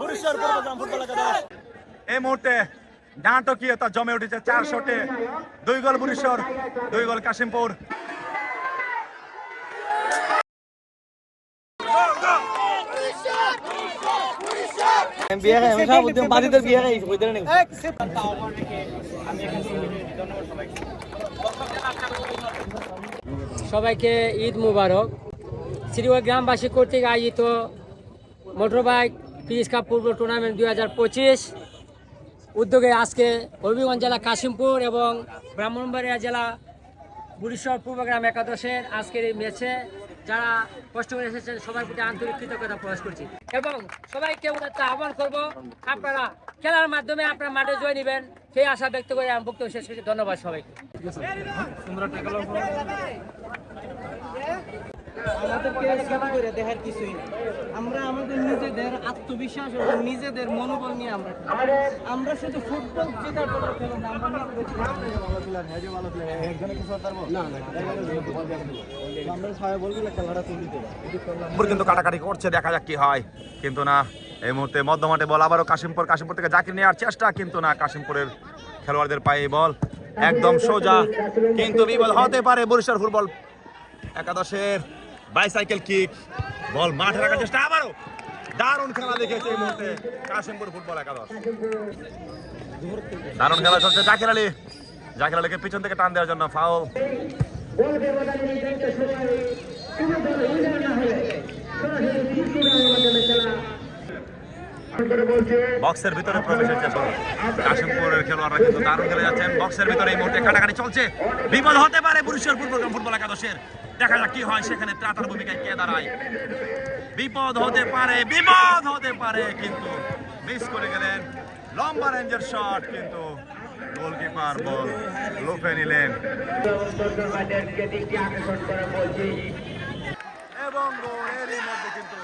Barishal Purbagram football একাদশ। এই মুহূর্তে নাটকীয়তা জমে উঠেছে চার শটে দুই গোল বরিশর দুই গোল কাশিমপুর। বিয়ে খাই আমি সব উদ্যম বাদিদের বিয়ে খাই ওই ধরে নেই সবাইকে ঈদ মুবারক। শ্রীগড় গ্রামবাসী কর্তৃক আয়োজিত মোটর বাইক পিস কাপ পূর্ব টুর্নামেন্ট দুই হাজার পঁচিশ। উদ্যোগে আজকে হবিগঞ্জ জেলা কাশিমপুর এবং ব্রাহ্মণবাড়িয়া জেলা বুড়িশ্বর পূর্বগ্রাম একাদশের আজকের এই ম্যাচে যারা কষ্ট করে এসেছেন, সবার প্রতি আন্তরিক কৃতজ্ঞতা প্রকাশ করছি। এবং সবাইকে উদাত্ত আহ্বান করব, আপনারা খেলার মাধ্যমে আপনারা মাঠে জয় নেবেন, সেই আশা ব্যক্ত করে আমি বক্তব্য শেষ করছি। ধন্যবাদ সবাইকে। আমাদেরকে সেবা করে দেখার কিছুই নেই। আমরা আমাদের নিজেদের আত্মবিশ্বাস এবং নিজেদের মনোবল নিয়ে আমরা আমরা শুধু ফুটবল জেতার জন্য খেলো না আমরা কিন্তু কাটাকাটি করছে দেখা যাক কি হয়। কিন্তু না এই মুহূর্তে মধ্যমাঠে বল আবারও কাশিমপুর কাশিমপুর থেকে জাকির নেওয়ার চেষ্টা কিন্তু না কাশিমপুরের খেলোয়াড়দের পায়ে বল একদম সোজা কিন্তু বিপদ হতে পারে বরিশাল ফুটবল একাদশের বাইসাইকেল কিক, বল মাঠে রাখার চেষ্টা আবারও। দারুণ খেলা দেখেছে এই মুহূর্তে কাশিমপুর ফুটবল একাদশ। দারুণ খেলা চলছে জাকির আলী। জাকির আলীকে পিছন থেকে টান দেওয়ার জন্য ফাউল। বক্সের ভিতরে প্রবেশের চেষ্টা কাশিমপুরের খেলোয়াড়রা কিন্তু দারুণ খেলে যাচ্ছেন। বক্সের ভিতরে এই মুহূর্তে কাটাকাটি চলছে। বিপদ হতে পারে বরিশাল ফুটবল ফুটবল একাদশের। দেখা যাক কি হয়, সেখানে ত্রাতার ভূমিকায় কে দাঁড়ায়। বিপদ হতে পারে, বিপদ হতে পারে, কিন্তু মিস করে গেলেন। লম্বা রেঞ্জের শট কিন্তু গোলকিপার বল লুফে নিলেন। এবং মধ্যে কিন্তু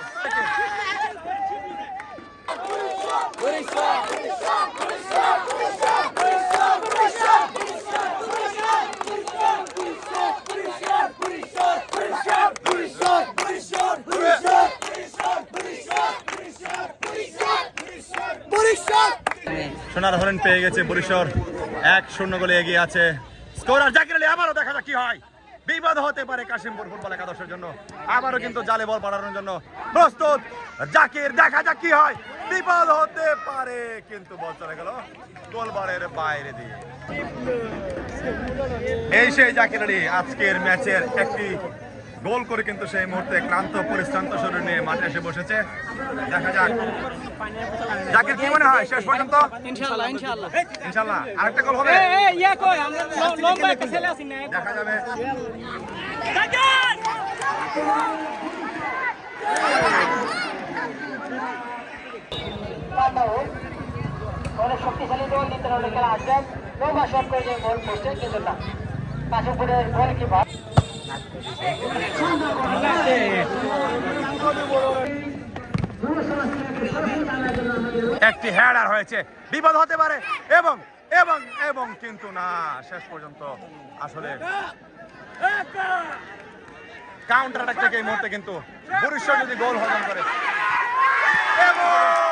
সোনার হরেন পেয়ে গেছে বরিশর এক শূন্য গোলে এগিয়ে আছে। স্কোরার জাকির আলী, আবারও দেখা যাক কি হয়। বিপদ হতে পারে কাশিমপুর ফুটবল একাদশের জন্য। আবারও কিন্তু জালে বল পাঠানোর জন্য প্রস্তুত। জাকির, দেখা যাক কি হয়। বিপদ হতে পারে, কিন্তু বল চলে গেল গোলবারের বাইরে দিয়ে। এই সেই জাকির আলী, আজকের ম্যাচের একটি গোল করে কিন্তু সেই মুহূর্তে ক্লান্ত পরিশ্রান্ত শরীর নিয়ে মাঠে এসে বসেছে। দেখা যাক। জাকির কি মনে হয়? শেষ পর্যন্ত? ইনশাআল্লাহ ইনশাআল্লাহ। ইনশাল্লাহ আরেকটা গোল হবে? ইয়া কই? আমরা লম্বা একটা ছেলে আছি না দেখা যাবে। অনেক শক্তিশালী দল নিতে হলে খেলা আসবেন লম্বা শট করে যে গোল পোস্টে কিন্তু না। কাশিমপুরের একটি হেডার হয়েছে। বিপদ হতে পারে এবং এবং এবং কিন্তু না। শেষ পর্যন্ত আসলে কাউন্টার অ্যাটাক থেকে এই মুহূর্তে কিন্তু বরিশাল যদি গোল হজম করে। এবং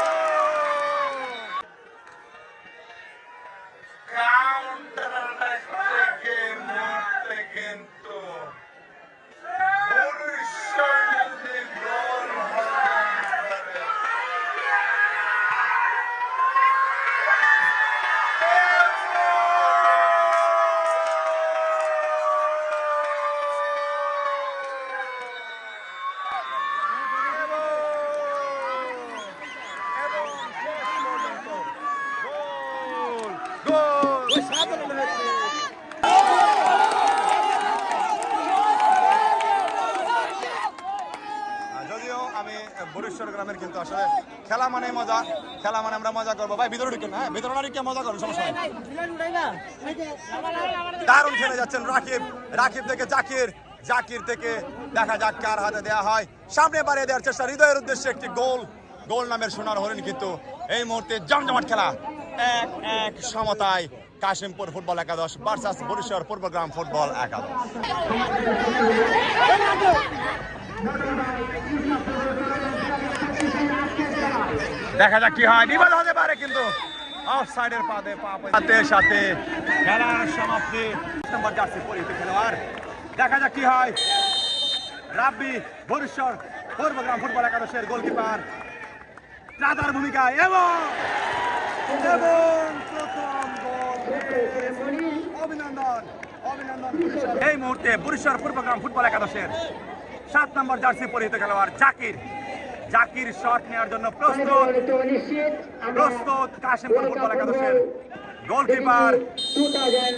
আমি বরিশ্বর গ্রামের কিন্তু আসলে খেলা মানে মজা, খেলা মানে আমরা মজা করব। ভাই, ভিতরে ঢুকেন হ্যাঁ? ভিতরে না ঢুকে মজা করুন? সমস্যা দারুণ খেলে যাচ্ছেন রাকিব। রাকিব থেকে জাকির জাকির থেকে দেখা যাক কার হাতে দেওয়া হয়। সামনে বাড়িয়ে দেওয়ার চেষ্টা, হৃদয়ের উদ্দেশ্যে একটি গোল। গোল নামের সোনার হরিণ কিন্তু এই মুহূর্তে জমজমাট খেলা। এক এক সমতায় কাশিমপুর ফুটবল একাদশ ভার্সাস বরিশার পূর্বগ্রাম ফুটবল একাদশ। দেখা যাক কি হয়, বিপদ হতে পারে কিন্তু অফ সাইডের পাতে সাথে সাথে খেলার সমাপ্তি। নম্বর জার্সি পরিহিত খেলোয়াড়। দেখা যাক কি হয়। রাব্বি বরিশ্বর পূর্বগ্রাম ফুটবল একাদশের গোলকিপার রাদার ভূমিকায় এবং এবং অভিনন্দন অভিনন্দন। এই মুহূর্তে বরিশ্বর পূর্বগ্রাম ফুটবল একাদশের সাত নম্বর জার্সি পরিহিত খেলোয়াড় জাকির। জাকির শট নেওয়ার জন্য প্রস্তুত। প্রস্তুত কাশিমপুর ফুটবল একাদশের গোলকিপার।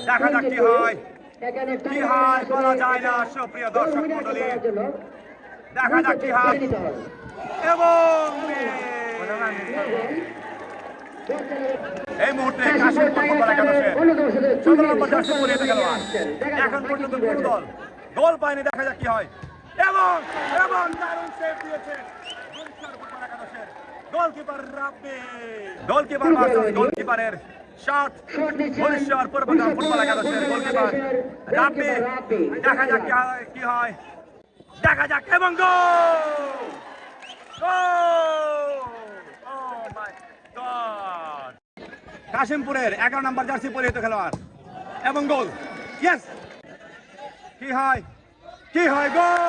দেখা যাক কি হয়। কি হয় বলা যায় না, সুপ্রিয় দর্শক মন্ডলী দেখা যাক কি হয়। এবং এই মুহূর্তে কাশিমপুর ফুটবল একাদশের সতেরো নম্বর জার্সি পরিহিত খেলোয়াড়। এখন পর্যন্ত কোন দল, গোল পায়নি, দেখা যাক কি হয়। এবং এবং দারুণ সেভ দিয়েছে বরিশাল ফুটবল একাদশের গোলকিপার রাব্বি। গোলকিপার ভার্সেস গোলকিপারের শট বরিশাল পূর্বগ্রাম ফুটবল একাদশের গোলকিপার রাব্বি। দেখা যাক কি হয়- দেখা যাক এবং গোল ও কাশিমপুরের এগারো নম্বর জার্সি পরিহিত খেলোয়াড়। এবং গোল ইয়েস কি হয়? কি হয় গোল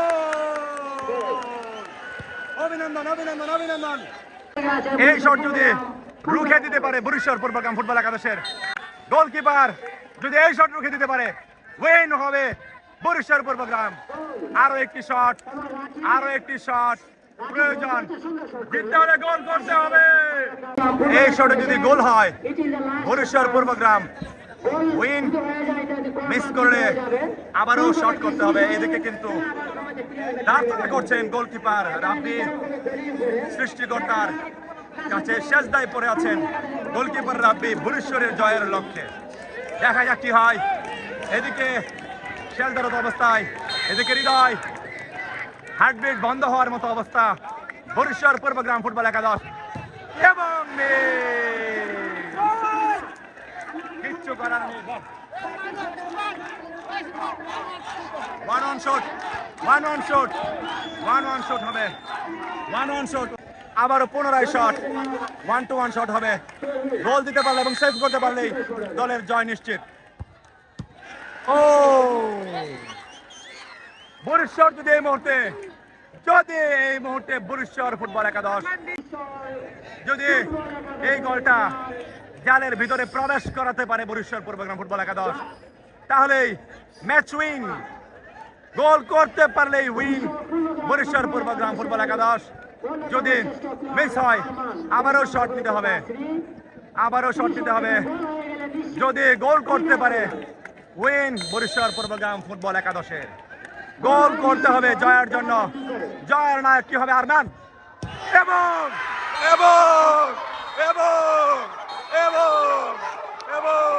অভিনন্দন অভিনন্দন অভিনন্দন এই শট যদি রুখে দিতে পারে বরিশাল পূর্বগ্রাম ফুটবল একাদশের গোলকিপার যদি এই শট রুখে দিতে পারে ওয়েন হবে বরিশাল পূর্বগ্রাম আরও একটি শট আরও একটি শট প্রয়োজন। জিততে হলে গোল করতে হবে। এই শটে যদি গোল হয়, বরিশাল পূর্বগ্রাম উইন মিস করলে আবারও শট করতে হবে। এদিকে কিন্তু করছেন গোলকিপার রাব্বি, সৃষ্টিকর্তার কাছে শেষ দায় পড়ে আছেন গোলকিপার রাব্বি ভুরেশ্বরের জয়ের লক্ষ্যে। দেখা যাক কি হয়। এদিকে শেলদারত অবস্থায়, এদিকে হৃদয়। হার্টবিট বন্ধ হওয়ার মতো অবস্থা। বরিশ্বর পূর্বগ্রাম ফুটবল একাদশ। এবং। কিচ্ছু করার নেই। One one shot one one shot one one হবে। আবারও পুনরায় shot one two one shot হবে। গোল দিতে পারলে এবং সেভ করতে পারলেই দলের জয় নিশ্চিত। ও! বরিশ্বর যদি এই মুহূর্তে, যদি এই মুহূর্তে বরিশ্বর ফুটবল একাদশ, যদি এই গোলটা জালের ভিতরে প্রবেশ করাতে পারে বরিশ্বর পূর্বগ্রাম ফুটবল একাদশ তাহলেই ম্যাচ উইন গোল করতে পারলেই উইন বরিশ্বর পূর্বগ্রাম ফুটবল একাদশ। যদি মিস হয়, আবারও শট নিতে হবে। আবারও শট নিতে হবে। যদি গোল করতে পারে উইন বরিশ্বর পূর্বগ্রাম ফুটবল একাদশের। গোল করতে হবে জয়ের জন্য। জয়ের নায়ক কি হবে এবং এবং এবং এবং এবং এবং